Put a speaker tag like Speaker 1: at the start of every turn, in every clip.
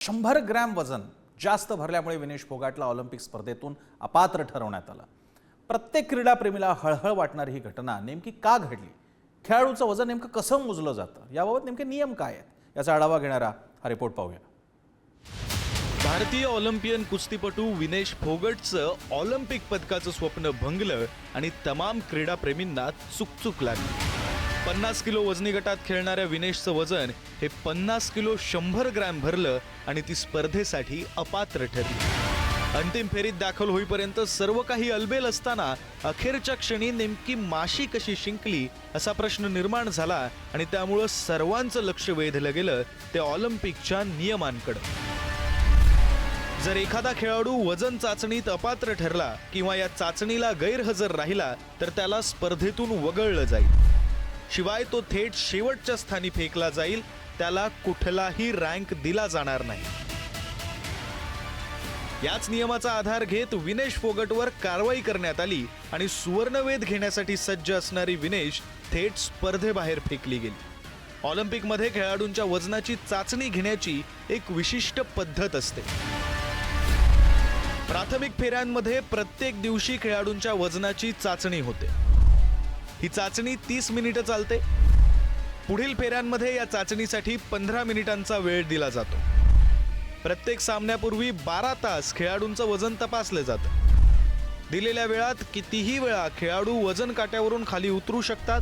Speaker 1: शंभर ग्रॅम वजन जास्त भरल्यामुळे विनेश फोगाटला ऑलिम्पिक स्पर्धेतून अपात्र ठरवण्यात आलं. प्रत्येक क्रीडाप्रेमीला हळहळ वाटणारी ही घटना नेमकी का घडली? खेळाडूचं वजन नेमकं कसं मोजलं जातं? याबाबत नेमके नियम काय आहेत? याचा आढावा घेणारा हा रिपोर्ट पाहूया.
Speaker 2: भारतीय ऑलिम्पियन कुस्तीपटू विनेश फोगटचं ऑलिम्पिक पदकाचं स्वप्न भंगलं आणि तमाम क्रीडाप्रेमींना चुकचुक लागली. पन्नास किलो वजनी गटात खेळणाऱ्या विनेशचं वजन हे पन्नास किलो शंभर ग्रॅम भरलं आणि ती स्पर्धेसाठी अपात्र ठरली. अंतिम फेरीत दाखल होईपर्यंत सर्व काही अलबेल असताना अखेरच्या क्षणी नेमकी माशी कशी शिंकली असा प्रश्न निर्माण झाला आणि त्यामुळं सर्वांचं लक्ष वेधलं गेलं ते ऑलिम्पिकच्या नियमांकडं. जर एखादा खेळाडू वजन चाचणीत अपात्र ठरला किंवा या चाचणीला गैरहजर राहिला तर त्याला स्पर्धेतून वगळलं जाईल. शिवाय तो थेट शेवटच्या स्थानी फेकला जाईल त्याला कुठलाही रँक दिला जाणार नाही. याच नियमाचा आधार घेत विनेश फोगटवर कारवाई करण्यात आली आणि सुवर्णवेध घेण्यासाठी सज्ज असणारी विनेश थेट स्पर्धेबाहेर फेकली गेली. ऑलिम्पिकमध्ये खेळाडूंच्या वजनाची चाचणी घेण्याची एक विशिष्ट पद्धत असते. प्राथमिक फेऱ्यांमध्ये प्रत्येक दिवशी खेळाडूंच्या वजनाची चाचणी होते. ही चाचणी तीस मिनिटं चालते. पुढील फेऱ्यांमध्ये या चाचणीसाठी पंधरा मिनिटांचा वेळ दिला जातो. प्रत्येक सामन्यापूर्वी बारा तास खेळाडूंचं वजन तपासलं जातं. दिलेल्या वेळात कितीही वेळा खेळाडू वजन काट्यावरून खाली उतरू शकतात.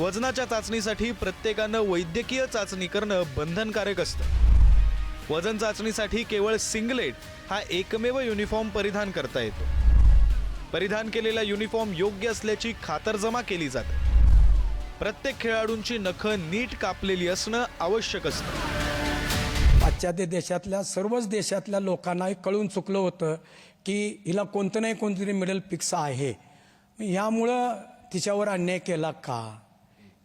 Speaker 2: वजनाच्या चाचणीसाठी प्रत्येकानं वैद्यकीय चाचणी करणं बंधनकारक असतं. वजन चाचणीसाठी केवळ सिंगलेट हा एकमेव युनिफॉर्म परिधान करता येतो. परिधान केलेला युनिफॉर्म योग्य असल्याची खातरजमा केली जाते. प्रत्येक खेळाडूंची नखं नीट कापलेली असणं आवश्यक असतं.
Speaker 3: पाश्चात्य देशातल्या सर्वच देशातल्या लोकांनाही कळून चुकलं होतं की हिला कोणतं नाही कोणतरी मिडल फिक्स आहे. ह्यामुळं तिच्यावर अन्याय केला का?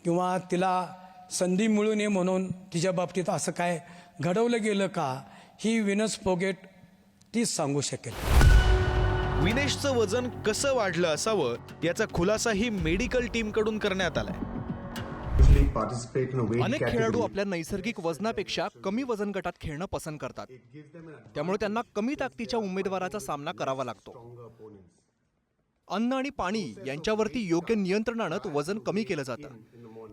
Speaker 3: किंवा तिला संधी मिळू नये म्हणून तिच्या बाबतीत असं काय घडवलं गेलं का? ही विनस फोगेट तीच सांगू शकेल.
Speaker 2: विनेशचं वजन कसं वाढलं असावं याचा खुलासाही मेडिकल टीमकडून करण्यात आलाय.
Speaker 4: अनेक खेळाडू. आपल्या नैसर्गिक वजनापेक्षा कमी वजन गटात खेळणं पसंत करतात. त्यामुळे त्यांना कमी ताकदीच्या उमेदवाराचा सामना करावा लागतो. अन्न आणि पाणी यांच्यावरती योग्य नियंत्रण आणत वजन कमी केलं जातं.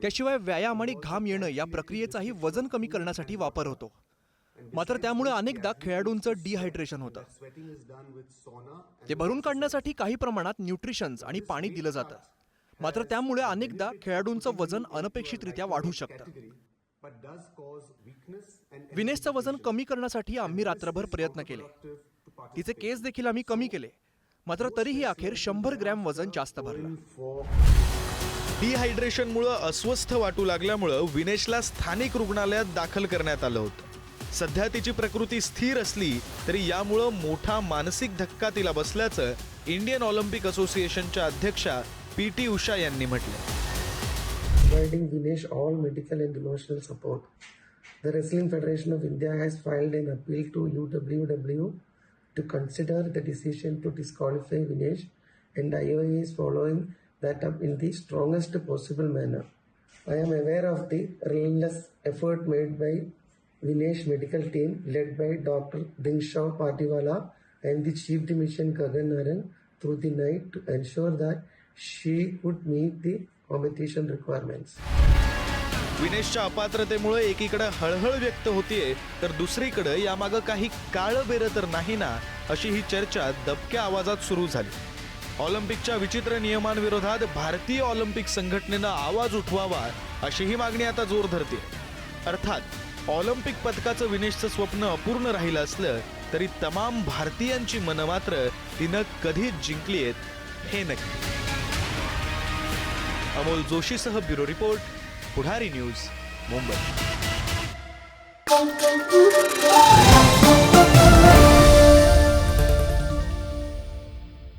Speaker 4: त्याशिवाय व्यायाम आणि घाम येणं या प्रक्रियेचाही वजन कमी करण्यासाठी वापर होतो. मात्र त्यामुळे अनेकदा खेळाडूंचं डिहायड्रेशन होतं. ते भरून काढण्यासाठी काही प्रमाणात न्यूट्रिशन्स आणि पाणी दिलं जातं. मात्र त्यामुळे अनेकदा खेळाडूंचं वजन अनपेक्षितरित्या वाढू शकतं. विनेशचं वजन कमी करण्यासाठी आम्ही रात्रभर प्रयत्न केले. तिचे केस देखील आम्ही कमी केले. मात्र तरीही अखेर शंभर ग्रॅम वजन जास्त भरलं.
Speaker 2: डिहायड्रेशनमुळं अस्वस्थ वाटू लागल्यामुळं विनेशला स्थानिक रुग्णालयात दाखल करण्यात आलं होतं. सध्या तिची प्रकृती स्थिर असली तरी यामुळं मोठा मानसिक धक्का तिला बसल्याचं इंडियन ऑलिम्पिक असोसिएशनच्या अध्यक्षा पी टी उषा यांनी म्हटलं
Speaker 5: providing Vinesh all medical and emotional support. The Wrestling Federation of India has filed an appeal to UWW to consider the decision to disqualify Vinesh, and IOA is following that up in the strongest possible manner. I am aware of the relentless effort made by Vinesh medical team led by Dr. Dingshaw Patiwala and the Chief Dimission Gagan Naran through the night to ensure that she could meet the competition requirements.
Speaker 2: विनेशच्या अपात्रतेमुळे एकीकडे हळहळ व्यक्त होतीये तर दुसरीकडे यामागं काही काळं बेरं तर नाही ना अशी ही चर्चा दबक्या आवाजात सुरू झाली ऑलिम्पिकच्या विचित्र नियमांविरोधात भारतीय ऑलिम्पिक संघटनेनं आवाज उठवावा अशीही मागणी आता जोर धरते अर्थात ऑलिम्पिक पदकाचं विनेशचं स्वप्न अपूर्ण राहिलं असलं तरी तमाम भारतीयांची मनं मात्र तिनं कधीच जिंकली आहेत हे नक्की. Amol जोशीसह bureau report Pudhari news Mumbai.